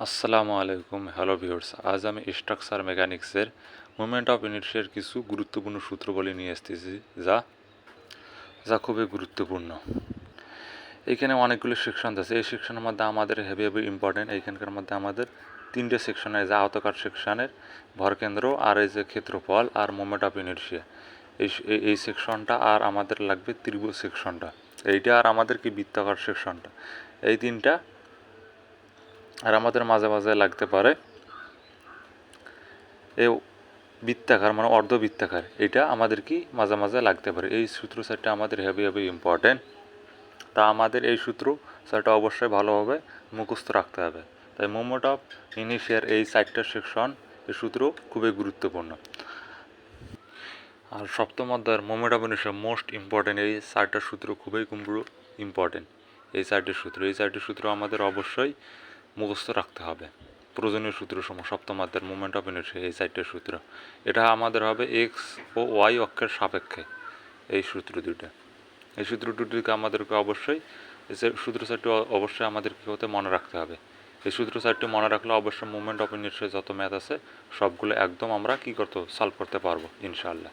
আসসালামু আলাইকুম, hello viewers. আজ আমি স্ট্রাকচার মেকানিক্সের মুভমেন্ট অফ ইউনিটসের কিছু গুরুত্বপূর্ণ সূত্র বলে নিয়ে এসেছি যা যা খুবই গুরুত্বপূর্ণ। এইখানে অনেকগুলো সেকশন আছে। এই সেকশনের মধ্যে আমাদের হেভি হেভি ইম্পর্টেন্ট এইখানকার মধ্যে আমাদের তিনটে সেকশন আছে আওতাকার সেকশনের ভরকেন্দ্র আর এই যে ক্ষেত্রফল আর মুভমেন্ট অফ ইউনিটসিয়া এই- এই সেকশনটা আর আমাদের লাগবে ত্রিভুজ সেকশনটা। এইটা আর আমাদের কি বৃত্তাকার সেকশনটা? এই তিনটা আর আমাদের মাঝে মাঝে লাগতে পারে। এই বৃত্তাকার মানে অর্ধবৃত্তাকার, এটা আমাদের কি মাঝে মাঝে লাগতে পারে। এই সূত্র সেটটা আমাদের হেভি হেভি ইম্পর্টেন্ট তা আমাদের এই সূত্র সেটা অবশ্যই ভালোভাবে মুখস্থ রাখতে হবে। তাই মুভমেন্ট অফ ইনিশিয়ার এই চারটা সেকশন এই সূত্র খুবই গুরুত্বপূর্ণ। আর সপ্তম অধ্যায়ের মোমেন্ট অফ ইনিশিয়ার মোস্ট ইম্পর্টেন্ট এই চারটা সূত্র খুবই ইম্পর্টেন্ট এই চারটি সূত্র, এই চারটি সূত্র আমাদের অবশ্যই মুখস্থ রাখতে হবে। প্রয়োজনীয় সূত্র সমূহ সপ্তম অধ্যায়ের মুভমেন্ট অফ ইউনিট এই চারটে সূত্র। এটা আমাদের হবে এক্স ও ওয়াই অক্ষের সাপেক্ষে এই সূত্র দুটো এই সূত্র দুটিকে আমাদেরকে অবশ্যই সূত্র অ- অবশ্যই আমাদেরকে হতে মনে রাখতে হবে। এই সূত্র চারটি মনে রাখলে অবশ্যই মুভমেন্ট অফ ইউনিটের যত ম্যাথ আছে, সবগুলো একদম আমরা কী করতে সলভ করতে পারব, ইনশাআল্লাহ।